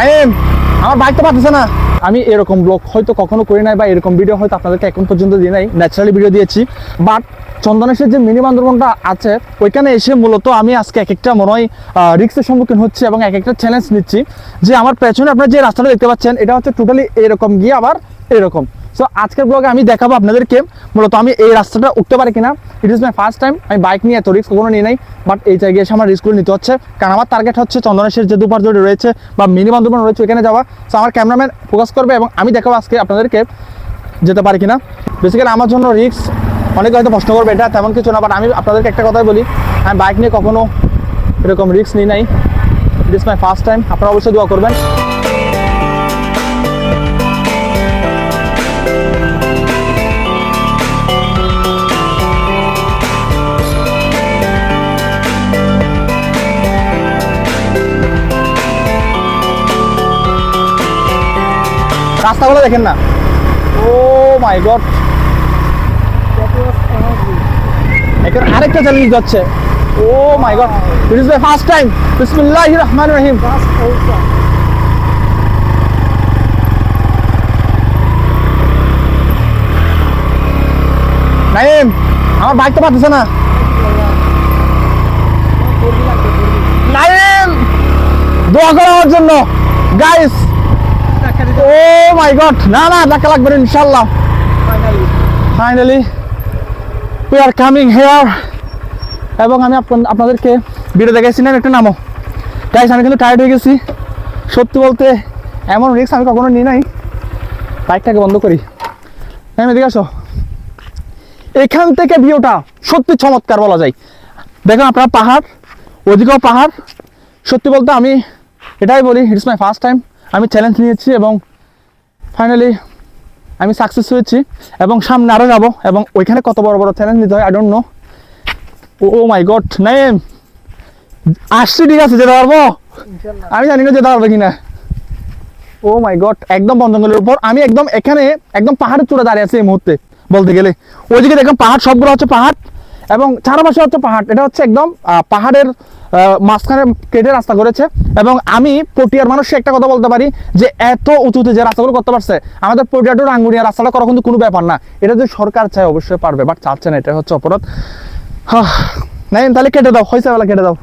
নাইম, আমার বাইক তো পাচ্ছে না। আমি এরকম ব্লগ হয়তো কখনো করি নাই বা এরকম ভিডিও হয়তো আপনাদেরকে এখন পর্যন্ত দিই নাই ন্যাচারালি ভিডিও দিয়েছি। বাট চন্দনেশের যে মিনি বান্দরবনটা আছে, ওইখানে এসে মূলত আমি আজকে এক একটা মনে হয় রিক্সের সম্মুখীন হচ্ছি এবং এক একটা চ্যালেঞ্জ নিচ্ছি। যে আমার পেছনে আপনারা যে রাস্তাটা দেখতে পাচ্ছেন, এটা হচ্ছে টোটালি এরকম গিয়ে আবার এরকম। সো আজকের ব্লগে আমি দেখাবো আপনাদেরকে মূলত আমি এই রাস্তাটা উঠতে পারি কিনা। It is my first time আমি বাইক নিয়ে এত রিস্ক কখনো নিয়ে নাই বাট এই জায়গায় এসে আমার রিস্কগুলো নিতে হচ্ছে। কারণ আমার টার্গেট হচ্ছে চন্দনেশের যে দুপার জোড়ে রয়েছে বা মিনি বান্ধবন রয়েছে, ওইখানে যাওয়া। সো আমার ক্যামেরাম্যান ফোকাস করবে এবং আমি দেখাবো আজকে আপনাদেরকে যেতে পারি কিনা। বেসিক্যালি আমার জন্য রিস্ক অনেকে হয়তো প্রশ্ন করবে, এটা তেমন কিছু না বাট আমি আপনাদেরকে একটা কথাই বলি, আমি বাইক নিয়ে কখনো এরকম রিস্ক নিই নাই। It is my first time আপনারা অবশ্যই দোয়া করবেন। রাস্তাগুলো দেখেন না। ও মাই গড এখন আরেকটা চ্যালেঞ্জ যাচ্ছে ও my God is my first time বিসমিল্লাহির রহমানির রহিম নাইম, আমার বাইক তো পাচ্ছে না। নাইম, দোয়া করো আমার জন্য। গাইস ও মাই গড না না ধাক্কা লাগবে না ইনশাল্লাহ finally we are coming here এবং আমি আপনাদেরকে ভিডিও দেখাইছি না একটা নামও গাইস আমি কিন্তু টায়ার্ড হয়ে গেছি। সত্যি বলতে এমন রিক্স আমি কখনো নিই নাই। বাইকটাকে বন্ধ করি। হ্যাঁ এদিকে আসো। এখান থেকে ভিউটা সত্যি চমৎকার বলা যায়। দেখুন আপনারা পাহাড় ওদিকেও পাহাড়। সত্যি বলতে আমি এটাই বলি ইটস মাই ফার্স্ট টাইম আমি চ্যালেঞ্জ নিয়েছি এবং ফাইনালি আমি সাকসেস হয়েছি এবং সামনে আরও যাব এবং ওইখানে কত বড় বড় চ্যালেঞ্জ নিতে হয় I don't know oh my God name আসছি ঠিক আছে যেতে পারব? আমি জানি না যেতে পারব কিনা। ও মাই গড একদম বন জঙ্গলের উপর। আমি একদম এখানে একদম পাহাড়ের চূড়া দাঁড়িয়ে আছি এই মুহূর্তে বলতে গেলে। ওইদিকে দেখুন পাহাড় সবগুলো হচ্ছে পাহাড়। এবং চারপাশে হচ্ছে পাহাড়। এটা হচ্ছে একদম পাহাড়ের মাঝখানে কেটে রাস্তা করেছে। এবং আমি পটিয়ার মানুষকে একটা কথা বলতে পারি যে, এত উঁচুতে যে রাস্তাগুলো করতে পারছে, আমাদের পটিয়া টু রাঙ্গুনিয়া রাস্তাটা করা কিন্তু কোনো ব্যাপার না। এটা যদি সরকার চায়, অবশ্যই পারবে, বাট চাচ্ছে না এটা হচ্ছে অপরাধ। নাই তাহলে কেটে দাও, হয়েছে বেলা কেটে দাও।